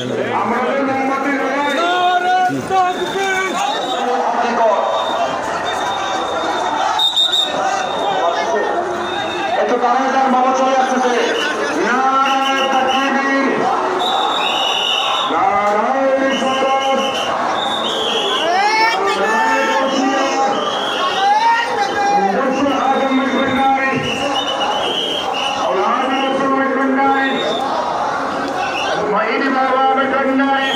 জন্য তারা তার বাবা চলে আসতেছে Mahini Baba. నిలబడి ఉన్నారే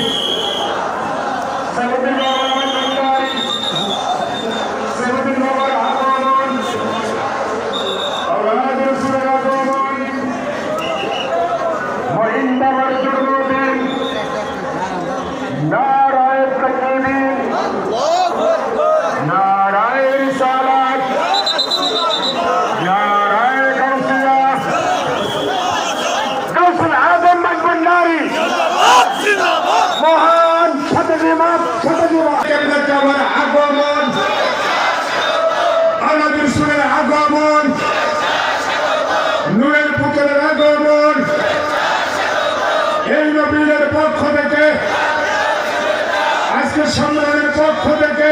আমার আগমন। আনাবির সুরের আগমন। নূরের পুতুলের আগমন। এই নবীনের পক্ষ থেকে, আজকের সম্মেলনের পক্ষ থেকে